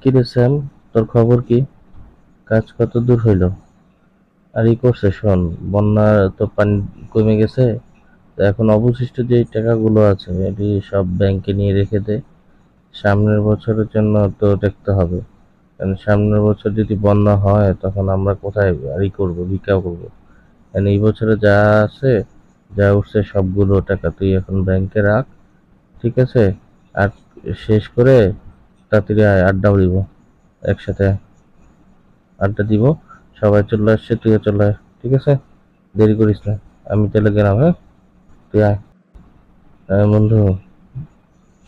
কিরে স্যাম? তোর খবর কি? কাজ কত দূর হইল? আর ই করছে, শোন, বন্যা তো পানি কমে গেছে এখন অবশিষ্ট যে টাকাগুলো আছে এটি সব ব্যাংকে নিয়ে রেখে দে। সামনের বছরের জন্য তো দেখতে হবে। কারণ সামনের বছর যদি বন্যা হয়, তখন আমরা কোথায় আর ই করব ভিক্ষা করব? কারণ এই বছরে যা আছে, যা উঠছে সবগুলো টাকা তুই এখন ব্যাংকে রাখ, ঠিক আছে? আর শেষ করে আয় আড্ডা দিব, একসাথে আড্ডা দিব। সবাই চলে আসছে, তুইও চলে আয়, ঠিক আছে? দেরি করিস না, আমি তাহলে গেলাম হ্যাঁ? তুই আয়। বন্ধু,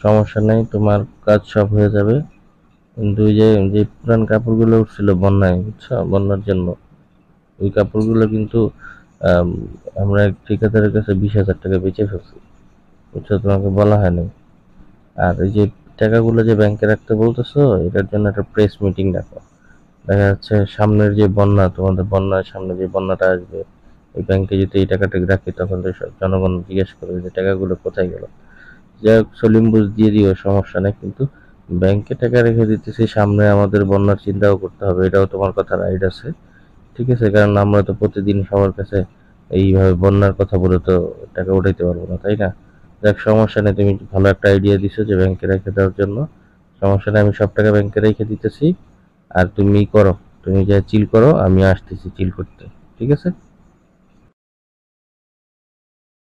সমস্যা নেই, তোমার কাজ সব হয়ে যাবে। কিন্তু ওই যে যে পুরান কাপড়গুলো উঠছিল বন্যায়, বুঝছ? বন্যার জন্য। ওই কাপড়গুলো কিন্তু আমরা ঠিকাদারের কাছে বিশ হাজার টাকা বেচে ফেলছি। বুঝছ? তোমাকে বলা হয়নি। আর এই যে টাকাগুলো যে ব্যাংকে রাখতে বলতেছো, এটার জন্য একটা প্রেস মিটিং ডাকো। দেখা যাচ্ছে সামনের যে বন্যা, তোমাদের বন্যার সামনে যে বন্যাটা আসবে, এই ব্যাংকে যদি এই টাকাটা রাখি, তখন তো জনগণ জিজ্ঞেস করবে যে টাকাগুলো কোথায় গেল। যাই হোক, সলিম বুঝ দিয়ে দিও, সমস্যা নেই, কিন্তু ব্যাংকে টাকা রেখে দিতেছি, সামনে আমাদের বন্যার চিন্তাও করতে হবে, এটাও তোমার কথা রাইট আছে। ঠিক আছে, কারণ আমরা তো প্রতিদিন সবার কাছে এইভাবে বন্যার কথা বলে তো টাকা উঠাইতে পারব না, তাই না? দেখ, সমস্যা নেই, তুমি ভালো একটা আইডিয়া দিছো যে ব্যাংকে রেখে দেওয়ার জন্য। সমস্যা নেই, আমি সব টাকা ব্যাংকে রেখে দিতেছি। আর তুমি করো, তুমি যা চিল করো, আমি আসতেছি চিল করতে, ঠিক আছে?